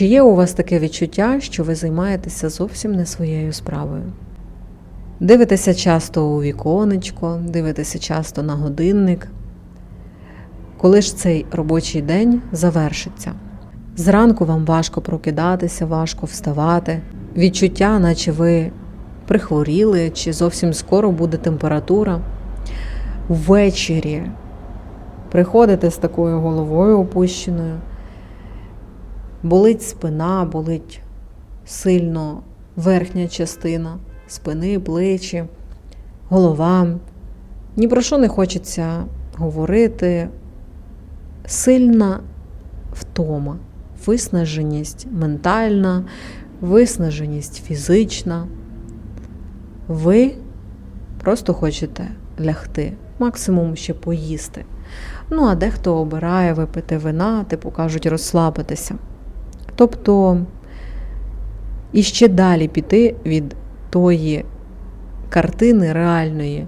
Чи є у вас таке відчуття, що ви займаєтеся зовсім не своєю справою? Дивитеся часто у віконечко, дивитеся часто на годинник. Коли ж цей робочий день завершиться? Зранку вам важко прокидатися, важко вставати. Відчуття, наче ви прихворіли, чи зовсім скоро буде температура. Ввечері приходите з такою головою опущеною, болить спина, болить сильно верхня частина спини, плечі, голова. Ні про що не хочеться говорити. Сильна втома, виснаженість ментальна, виснаженість фізична. Ви просто хочете лягти, максимум ще поїсти. Ну, а дехто обирає випити вина, типу кажуть, розслабитися. Тобто і ще далі піти від тої картини реальної,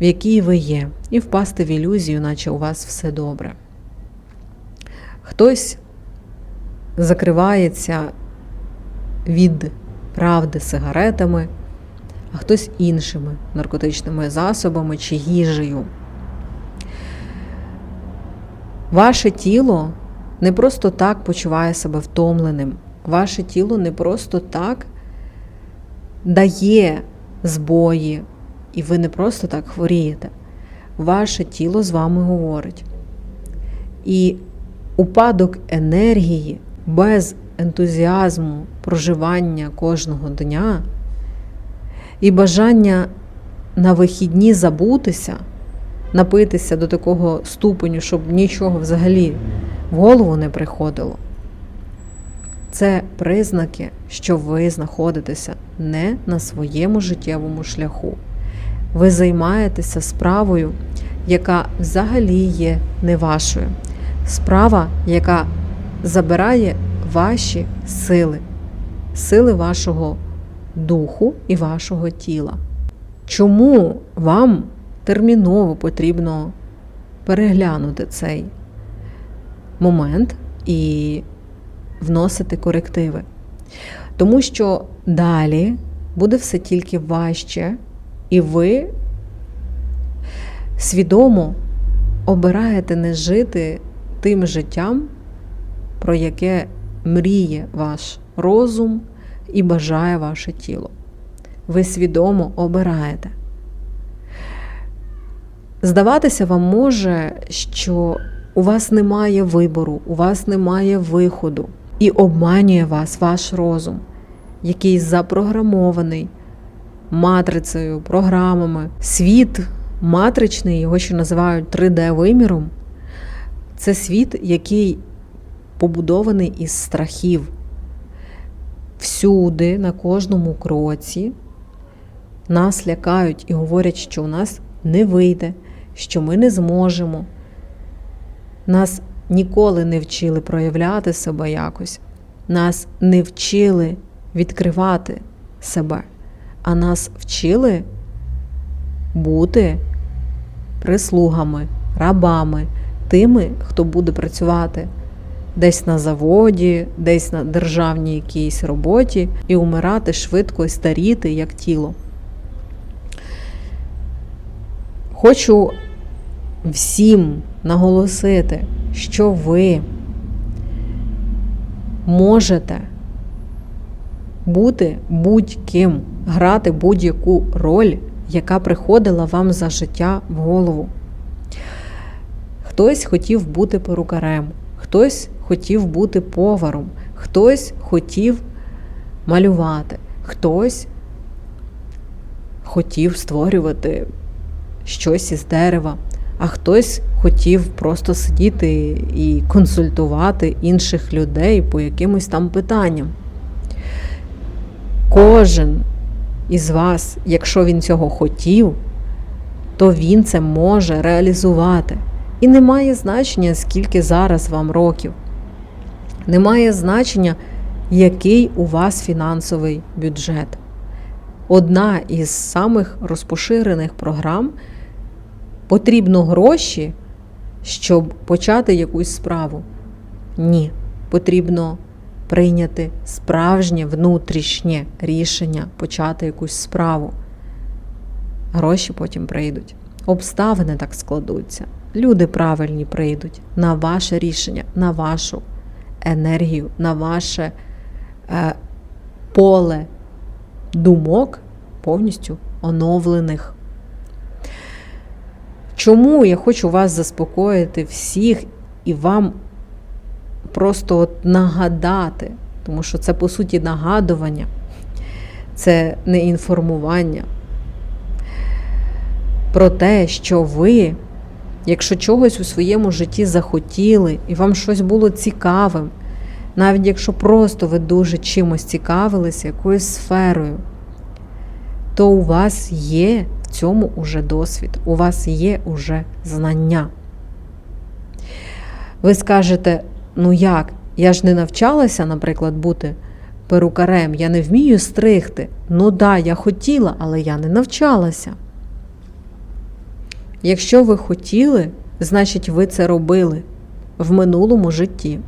в якій ви є, і впасти в ілюзію, наче у вас все добре. Хтось закривається від правди сигаретами, а хтось іншими наркотичними засобами чи їжею. Ваше тіло не просто так почуває себе втомленим. Ваше тіло не просто так дає збої, і ви не просто так хворієте. Ваше тіло з вами говорить. І упадок енергії без ентузіазму проживання кожного дня і бажання на вихідні забутися, напитися до такого ступеню, щоб нічого взагалі в голову не приходило. Це признаки, що ви знаходитеся не на своєму життєвому шляху. Ви займаєтеся справою, яка взагалі є не вашою. Справа, яка забирає ваші сили, сили вашого духу і вашого тіла. Чому вам терміново потрібно переглянути цей момент і вносити корективи? Тому що далі буде все тільки важче, і ви свідомо обираєте не жити тим життям, про яке мріє ваш розум і бажає ваше тіло. Ви свідомо обираєте. Здаватися вам може, що у вас немає вибору, у вас немає виходу, і обманює вас ваш розум, який запрограмований матрицею, програмами. Світ матричний, його ще називають 3D-виміром. Це світ, який побудований із страхів. Всюди, на кожному кроці, нас лякають і говорять, що у нас не вийде, що ми не зможемо. Нас ніколи не вчили проявляти себе якось, нас не вчили відкривати себе, а нас вчили бути прислугами, рабами, тими, хто буде працювати десь на заводі, десь на державній якійсь роботі і умирати швидко і старіти як тіло. Хочу всім наголосити, що ви можете бути будь-ким, грати будь-яку роль, яка приходила вам за життя в голову. Хтось хотів бути перукарем, хтось хотів бути поваром, хтось хотів малювати, хтось хотів створювати щось із дерева, а хтось хотів просто сидіти і консультувати інших людей по якимось там питанням. Кожен із вас, якщо він цього хотів, то він це може реалізувати. І не має значення, скільки зараз вам років. Не має значення, який у вас фінансовий бюджет. Одна із самих розпоширених програм потрібно гроші, щоб почати якусь справу. Ні. потрібно прийняти справжнє внутрішнє рішення почати якусь справу. Гроші потім прийдуть. Обставини так складуться. Люди правильні прийдуть на ваше рішення, на вашу енергію, на ваше е, поле думок повністю оновлених. Чому я хочу вас заспокоїти всіх і вам просто от нагадати, тому що це по суті нагадування, це не інформування про те, що ви, якщо чогось у своєму житті захотіли, і вам щось було цікавим, навіть якщо просто ви дуже чимось цікавилися, якоюсь сферою, то у вас є цьому уже досвід, у вас є уже знання. Ви скажете, ну як? Я ж не навчалася, наприклад, бути перукарем, я не вмію стригти. Ну да, я хотіла, але я не навчалася. Якщо ви хотіли, значить ви це робили в минулому житті.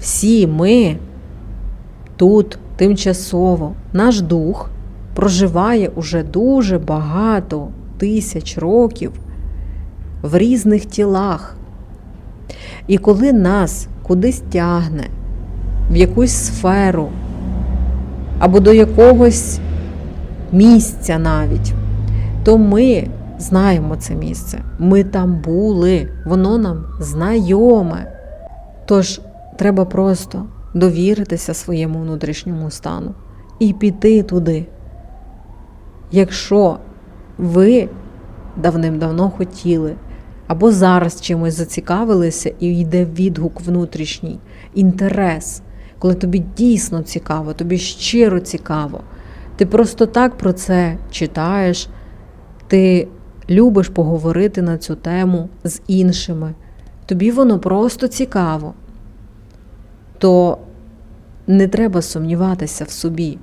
Всі ми тут тимчасово, наш дух проживає уже дуже багато тисяч років в різних тілах. І коли нас кудись тягне в якусь сферу або до якогось місця навіть, то ми знаємо це місце. Ми там були, воно нам знайоме. Тож треба просто довіритися своєму внутрішньому стану і піти туди. Якщо ви давним-давно хотіли, або зараз чимось зацікавилися і йде відгук внутрішній, інтерес, коли тобі дійсно цікаво, тобі щиро цікаво, ти просто так про це читаєш, ти любиш поговорити на цю тему з іншими, тобі воно просто цікаво, то не треба сумніватися в собі.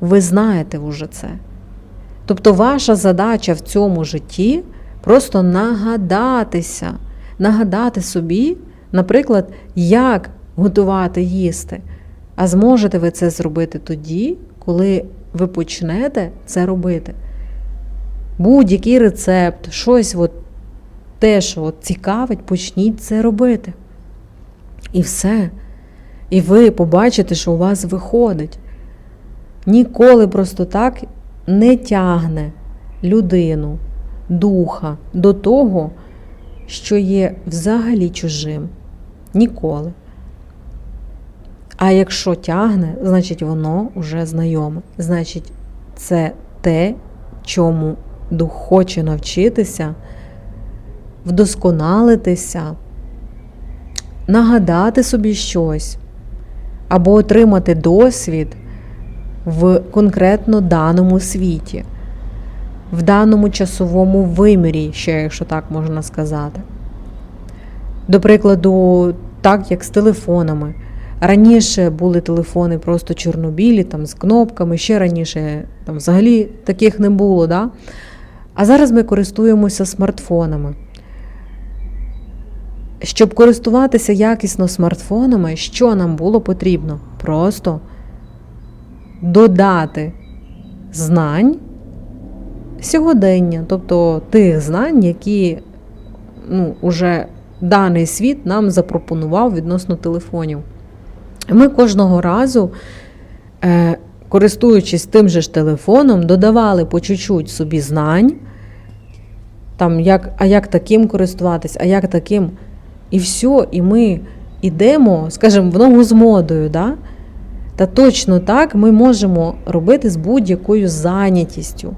Ви знаєте вже це. Тобто ваша задача в цьому житті просто нагадатися, нагадати собі, наприклад, як готувати їсти. А зможете ви це зробити тоді, коли ви почнете це робити. Будь-який рецепт, щось от, те, що от цікавить, почніть це робити. І все. І ви побачите, що у вас виходить. Ніколи просто так не тягне людину, духа до того, що є взагалі чужим. Ніколи. А якщо тягне, значить воно вже знайоме. Значить, це те, чому дух хоче навчитися, вдосконалитися, нагадати собі щось або отримати досвід в конкретно даному світі, в даному часовому вимірі, ще якщо так можна сказати. До прикладу, так як з телефонами. Раніше були телефони просто чорнобілі, там з кнопками, ще раніше там взагалі таких не було. Да? А зараз ми користуємося смартфонами. Щоб користуватися якісно смартфонами, що нам було потрібно? Просто додати знань сьогодення, тобто тих знань, які ну, уже даний світ нам запропонував відносно телефонів. Ми кожного разу, е, користуючись тим же ж телефоном, додавали по чуть-чуть собі знань, там, як, а як таким користуватись, а як таким. І все, і ми йдемо, скажімо, в ногу з модою. Да? Та точно так ми можемо робити з будь-якою зайнятістю.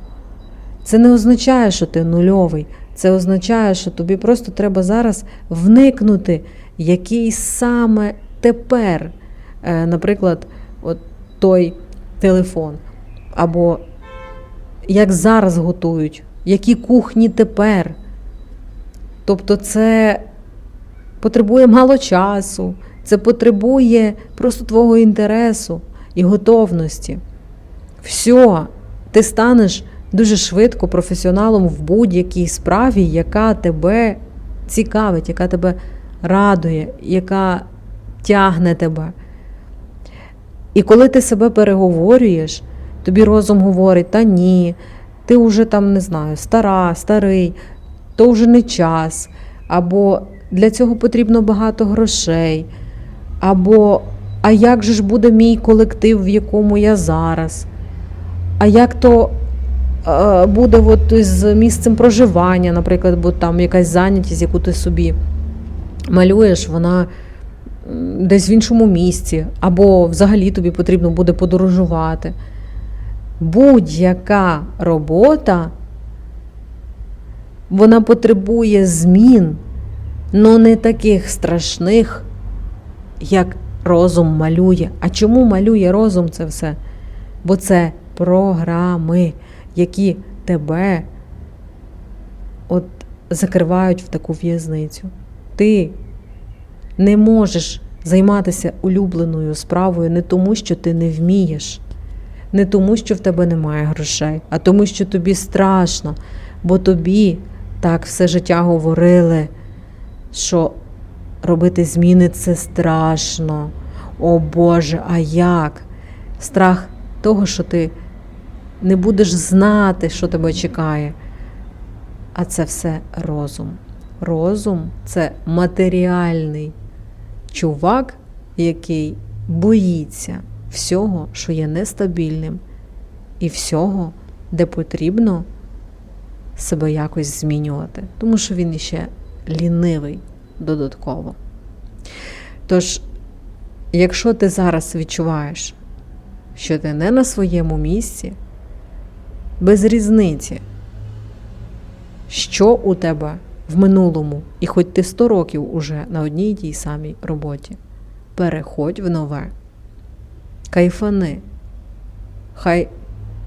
Це не означає, що ти нульовий. Це означає, що тобі просто треба зараз вникнути, який саме тепер, е, наприклад, от той телефон. Або як зараз готують, які кухні тепер. Тобто, це потребує мало часу, це потребує просто твого інтересу і готовності. Все, ти станеш дуже швидко професіоналом в будь-якій справі, яка тебе цікавить, яка тебе радує, яка тягне тебе. І коли ти себе переговорюєш, тобі розум говорить, та ні, ти вже там не знаю, стара, старий, то вже не час, або для цього потрібно багато грошей, або а як же ж буде мій колектив, в якому я зараз? А як то е, буде от з місцем проживання, наприклад, бо там якась зайнятість, яку ти собі малюєш, вона десь в іншому місці, або взагалі тобі потрібно буде подорожувати. Будь-яка робота вона потребує змін, але не таких страшних, як розум малює. А чому малює розум це все? Бо це програми, які тебе от закривають в таку в'язницю. Ти не можеш займатися улюбленою справою не тому, що ти не вмієш, не тому, що в тебе немає грошей, а тому, що тобі страшно, бо тобі так все життя говорили, що робити зміни це страшно. О Боже, а як? Страх того, що ти не будеш знати, що тебе чекає. А це все розум. Розум це матеріальний чувак, який боїться всього, що є нестабільним, і всього, де потрібно себе якось змінювати, тому що він іще лінивий додатково. Тож, якщо ти зараз відчуваєш, що ти не на своєму місці, без різниці, що у тебе в минулому, і хоч ти 100 років уже на одній і тій самій роботі, переходь в нове, кайфани. Хай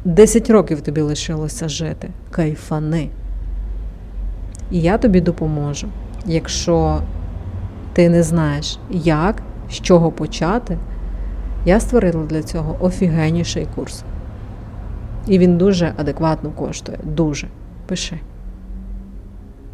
10 років тобі лишилося жити, кайфани. І я тобі допоможу, якщо ти не знаєш, як, з чого почати, я створила для цього офігенніший курс. І він дуже адекватно коштує. Дуже. Пиши.